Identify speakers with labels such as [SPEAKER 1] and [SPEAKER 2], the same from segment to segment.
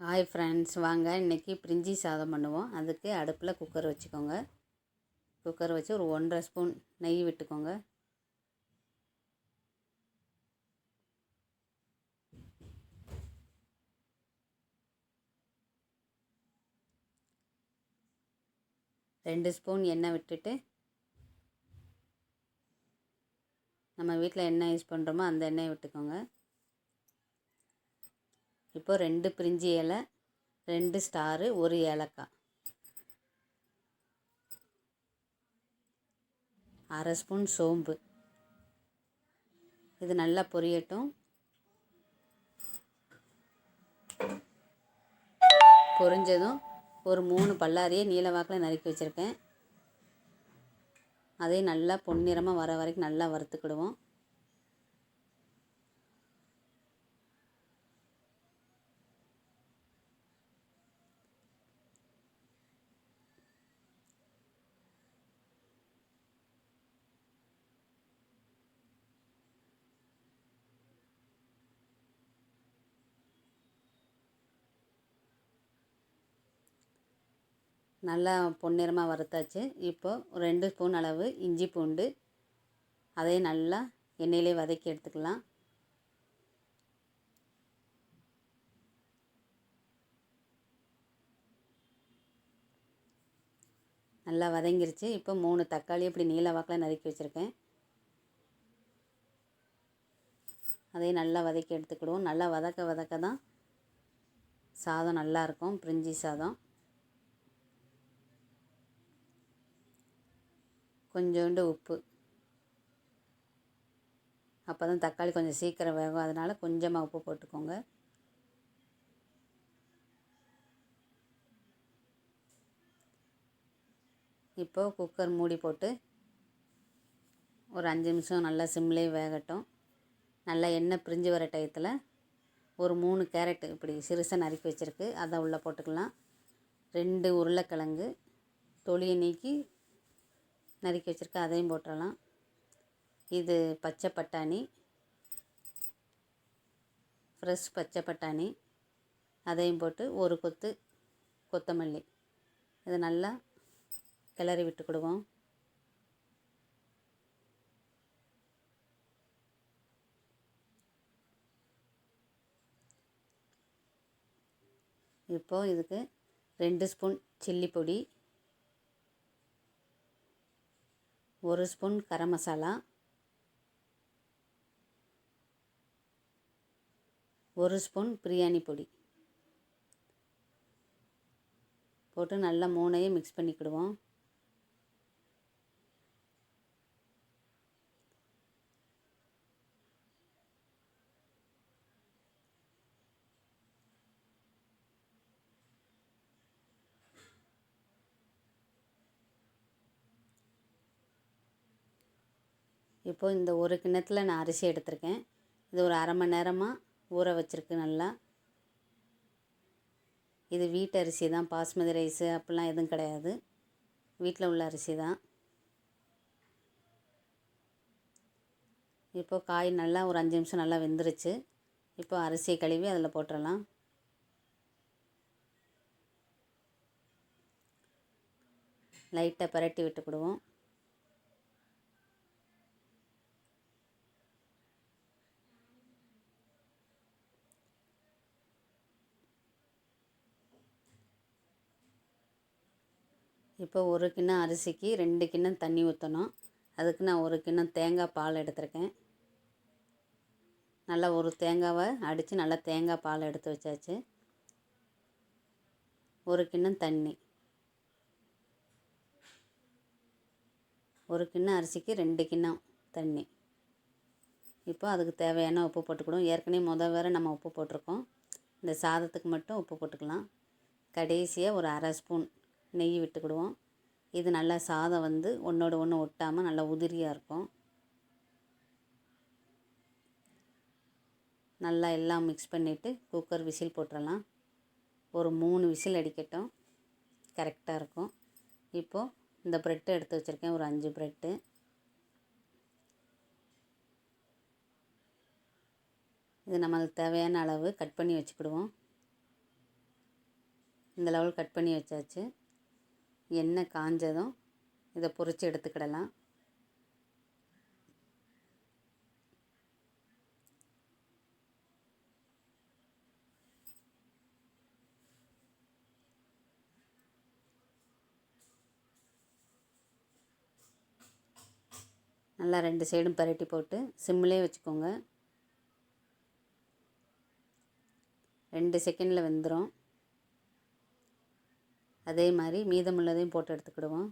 [SPEAKER 1] Hi friends வாங்க இன்றைக்கி பிரிஞ்சி சாதம் பண்ணுவோம். அதுக்கு அடுப்பில் குக்கர் வச்சுக்கோங்க. குக்கர் வச்சு ஒரு ஒன்றரை ஸ்பூன் நெய் விட்டுக்கோங்க. ரெண்டு ஸ்பூன் எண்ணெய் விட்டுட்டு நம்ம வீட்டில் எண்ணெய் யூஸ் பண்ணுறோமோ அந்த எண்ணெயை விட்டுக்கோங்க. இப்போ ரெண்டு பிரிஞ்சி இலை ரெண்டு ஸ்டாரு ஒரு ஏலக்காய். அரை ஸ்பூன் சோம்பு. இது நல்லா பொரியட்டும். பொரிஞ்சதும் ஒரு மூணு பல்லாரியை நீல வாக்கில் நறுக்கி வச்சுருக்கேன். அதையும் நல்லா பொன்னிறமாக வர வரைக்கும் நல்லா வறுத்துக்கிடுவோம். நல்லா பொன்னிறமாக வறுத்தாச்சு. இப்போது ரெண்டு ஸ்பூன் அளவு இஞ்சி பூண்டு அதையும் நல்லா எண்ணெயிலே வதக்கி எடுத்துக்கலாம். நல்லா வதங்கிருச்சு. இப்போ மூணு தக்காளி இப்படி நீல வாக்கில் நறுக்கி வச்சுருக்கேன். அதையும் நல்லா வதக்கி எடுத்துக்கிடுவோம். நல்லா வதக்க வதக்க தான் சாதம் நல்லாயிருக்கும் பிரிஞ்சி சாதம். கொஞ்சோண்டு உப்பு. அப்போ தான் தக்காளி கொஞ்சம் சீக்கிரம் வேகும். அதனால் கொஞ்சமாக உப்பு போட்டுக்கோங்க. இப்போது குக்கர் மூடி போட்டு ஒரு அஞ்சு நிமிஷம் நல்லா சிம்லேயே வேகட்டும். நல்லா எண்ணெய் பிரிஞ்சு வர டயத்தில் ஒரு மூணு கேரட்டு இப்படி சிறுசாக நறுக்கி வச்சுருக்கு. அதை உள்ளே போட்டுக்கலாம். ரெண்டு உருளைக்கிழங்கு தொலியை நீக்கி நறுக்கி வச்சுருக்கேன் அதையும் போட்டுடலாம். இது பச்சை பட்டாணி ஃப்ரெஷ் பச்சை பட்டாணி அதையும் போட்டு ஒரு கொத்து கொத்தமல்லி. இதை நல்லா கிளறி விட்டுக்கிடுவோம் இப்போது இதுக்கு ரெண்டு ஸ்பூன் சில்லி பொடி ஒரு ஸ்பூன் கரம் மசாலா ஒரு ஸ்பூன் பிரியாணி பொடி. போட்டு நல்லா மூணையும் மிக்ஸ் பண்ணிக்கிடுவோம். இப்போது இந்த ஒரு கிண்ணத்தில் நான் அரிசி எடுத்திருக்கேன். இது ஒரு அரை மணி நேரமாக ஊற வச்சுருக்கு நல்லா. இது வீட்டு அரிசி தான். பாஸ்மதி ரைஸு அப்படிலாம் எதுவும் கிடையாது. வீட்டில் உள்ள அரிசி தான். இப்போது காய் நல்லா ஒரு அஞ்சு நிமிஷம் நல்லா வெந்துருச்சு. இப்போ அரிசியை கழுவி அதில் போட்டுடலாம் லைட்டாக பரட்டி விட்டுக்கிடுவோம் இப்போ ஒரு கிண்ணம் அரிசிக்கு ரெண்டு கிண்ணம் தண்ணி ஊற்றணும் அதுக்கு நான் ஒரு கிண்ணம் தேங்காய் பால் எடுத்திருக்கேன். நல்லா ஒரு தேங்காவை அடித்து நல்லா தேங்காய் பால் எடுத்து வச்சாச்சு. ஒரு கிண்ணம் தண்ணி. ஒரு கிண்ணம் அரிசிக்கு ரெண்டு கிண்ணம் தண்ணி. இப்போ அதுக்கு தேவையான உப்பு போட்டுக்கணும் ஏற்கனவே முத வேறு நம்ம உப்பு போட்டிருக்கோம். இந்த சாதத்துக்கு மட்டும் உப்பு போட்டுக்கலாம். கடைசியாக ஒரு அரை ஸ்பூன் நெய் விட்டுக்கிடுவோம். இது நல்லா சாதம் வந்து ஒன்றோட ஒன்று ஒட்டாமல் நல்லா உதிரியாக இருக்கும். நல்லா எல்லாம் மிக்ஸ் பண்ணிவிட்டு குக்கர் விசில் போட்டுடலாம் ஒரு மூணு விசில் அடிக்கட்டும். கரெக்டாக இருக்கும். இப்போது இந்த ப்ரெட்டு எடுத்து வச்சுருக்கேன். ஒரு அஞ்சு ப்ரெட்டு இது நம்மளுக்கு தேவையான அளவு கட் பண்ணி வச்சுக்கிடுவோம். இந்த லெவல் கட் பண்ணி வச்சாச்சு. எண்ணெய் காஞ்சதும் இதை பொரித்து எடுத்துக்கிடலாம். நல்லா ரெண்டு சைடும் பரட்டி போட்டு சிம்லேயே வச்சுக்கோங்க. ரெண்டு செகண்டில் வெந்துடும் அதே மாதிரி மீதமுள்ளதையும் போட்டு எடுத்துக்கிடுவோம்.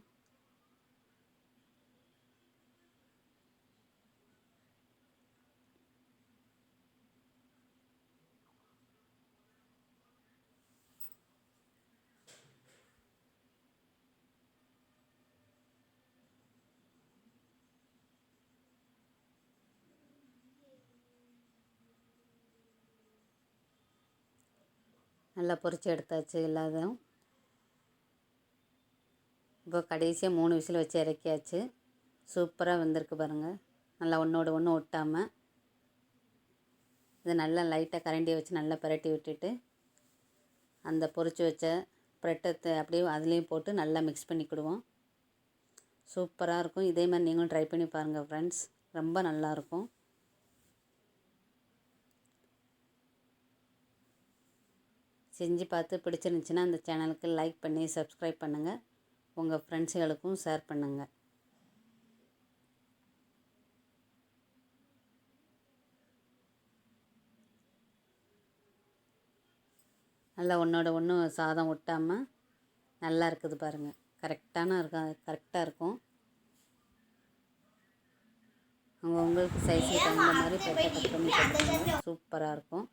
[SPEAKER 1] நல்லா பொரிச்சு எடுத்தாச்சு எல்லாதும் இப்போ கடைசியாக மூணு விசில் வச்சு இறக்கியாச்சு. சூப்பராக வந்திருக்கு பாருங்கள் நல்லா ஒன்றோட ஒன்று ஒட்டாமல் இதை நல்லா லைட்டாக கரண்டியை வச்சு நல்லா பிரட்டி விட்டுட்டு அந்த பொறிச்சு வச்ச ப்ரெட்டத்தை அப்படியே அதுலேயும் போட்டு நல்லா மிக்ஸ் பண்ணிக்கிடுவோம் சூப்பராக இருக்கும். இதே மாதிரி நீங்களும் ட்ரை பண்ணி பாருங்கள் ஃப்ரெண்ட்ஸ் ரொம்ப நல்லாயிருக்கும் செஞ்சு பார்த்து பிடிச்சிருந்துச்சின்னா அந்த சேனலுக்கு லைக் பண்ணி சப்ஸ்கிரைப் பண்ணுங்கள் உங்கள் ஃப்ரெண்ட்ஸுகளுக்கும் ஷேர் பண்ணுங்கள் நல்லா ஒன்றோட ஒன்று சாதம் ஒட்டாமல் நல்லா இருக்குது பாருங்கள் கரெக்டான இருக்கா கரெக்டாக இருக்கும். அவங்க உங்களுக்கு சைஸுக்கு தகுந்த மாதிரி கட் பண்ணி சூப்பராக இருக்கும்.